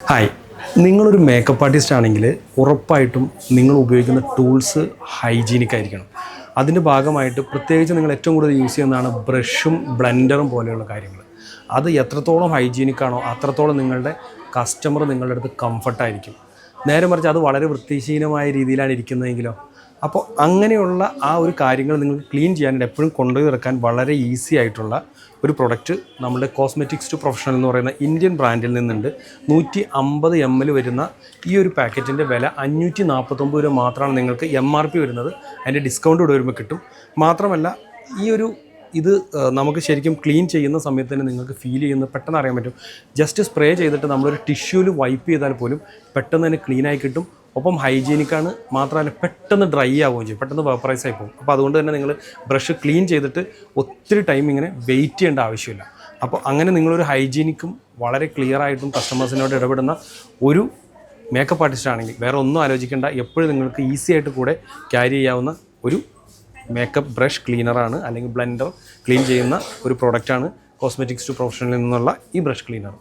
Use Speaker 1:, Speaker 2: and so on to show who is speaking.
Speaker 1: Hi നിങ്ങളൊരു makeup artist ആണെങ്കിൽ ഉറപ്പായിട്ടും നിങ്ങൾ ഉപയോഗിക്കുന്ന ടൂൾസ് ഹൈജീനിക് ആയിരിക്കണം. അതിന്റെ ഭാഗമായിട്ട് പ്രത്യേകിച്ച് നിങ്ങൾ ഏറ്റവും കൂടുതൽ യൂസ് ചെയ്യുന്നതാണ് ബ്രഷും ബ്ലെൻഡറും പോലെയുള്ള കാര്യങ്ങൾ. അത് എത്രത്തോളം ഹൈജീനിക് ആണോ അത്രത്തോളം നിങ്ങളുടെ കസ്റ്റമർ നിങ്ങളുടെ അടുത്ത് കംഫർട്ടായിരിക്കും നേരെ മറിച്ച് അത് വളരെ വൃത്തിഹീനമായ രീതിയിലാണ് ഇരിക്കുന്നതെങ്കിലോ അപ്പോൾ അങ്ങനെയുള്ള ആ ഒരു കാര്യങ്ങൾ നിങ്ങൾക്ക് ക്ലീൻ ചെയ്യാനായിട്ട് എപ്പോഴും കൊണ്ടുപോയി ഇറക്കാൻ വളരെ ഈസി ആയിട്ടുള്ള ഒരു പ്രൊഡക്റ്റ് നമ്മുടെ കോസ്മെറ്റിക്സ് ടു പ്രൊഫഷണൽ എന്ന് പറയുന്ന ഇന്ത്യൻ ബ്രാൻഡിൽ നിന്നുണ്ട്. നൂറ്റി അമ്പത് എം എൽ വരുന്ന ഈ ഒരു പാക്കറ്റിന്റെ വില അഞ്ഞൂറ്റി നാൽപ്പത്തൊമ്പത് രൂപ മാത്രമാണ് നിങ്ങൾക്ക് എം ആർ പി വരുന്നത്. അതിന്റെ ഡിസ്കൗണ്ട് ഇവിടെ വരുമ്പോൾ കിട്ടും. മാത്രമല്ല ഈ ഒരു ഇത് നമുക്ക് ശരിക്കും ക്ലീൻ ചെയ്യുന്ന സമയത്ത് തന്നെ നിങ്ങൾക്ക് ഫീൽ ചെയ്യുന്ന പെട്ടെന്ന് അറിയാൻ പറ്റും. ജസ്റ്റ് സ്പ്രേ ചെയ്തിട്ട് നമ്മളൊരു ടിഷ്യൂവിൽ വൈപ്പ് ചെയ്താൽ പോലും പെട്ടെന്ന് തന്നെ ക്ലീനായി കിട്ടും. ഒപ്പം ഹൈജീനിക്കാണ് മാത്രമല്ല പെട്ടെന്ന് ഡ്രൈ ആവുകയും ചെയ്യും പെട്ടെന്ന് വേപ്പറൈസ് ആയി പോകും. അപ്പോൾ അതുകൊണ്ട് തന്നെ നിങ്ങൾ ബ്രഷ് ക്ലീൻ ചെയ്തിട്ട് ഒത്തിരി ടൈം ഇങ്ങനെ വെയിറ്റ് ചെയ്യേണ്ട ആവശ്യമില്ല. അപ്പോൾ അങ്ങനെ നിങ്ങളൊരു ഹൈജീനിക്കും വളരെ ക്ലിയർ ആയിട്ടും കസ്റ്റമേഴ്സിനോട് ഇടപെടുന്ന ഒരു മേക്കപ്പ് ആർട്ടിസ്റ്റ് ആണെങ്കിൽ വേറെ ഒന്നും ആലോചിക്കേണ്ട എപ്പോഴും നിങ്ങൾക്ക് ഈസി ആയിട്ട് കൂടെ ക്യാരി ചെയ്യാവുന്ന ഒരു മേക്കപ്പ് ബ്രഷ് ക്ലീനറാണ് അല്ലെങ്കിൽ ബ്ലെൻഡർ ക്ലീൻ ചെയ്യുന്ന ഒരു പ്രോഡക്റ്റാണ് കോസ്മെറ്റിക്സ് ടു പ്രൊഫഷണലിൽ നിന്നുള്ള ഈ ബ്രഷ് ക്ലീനർ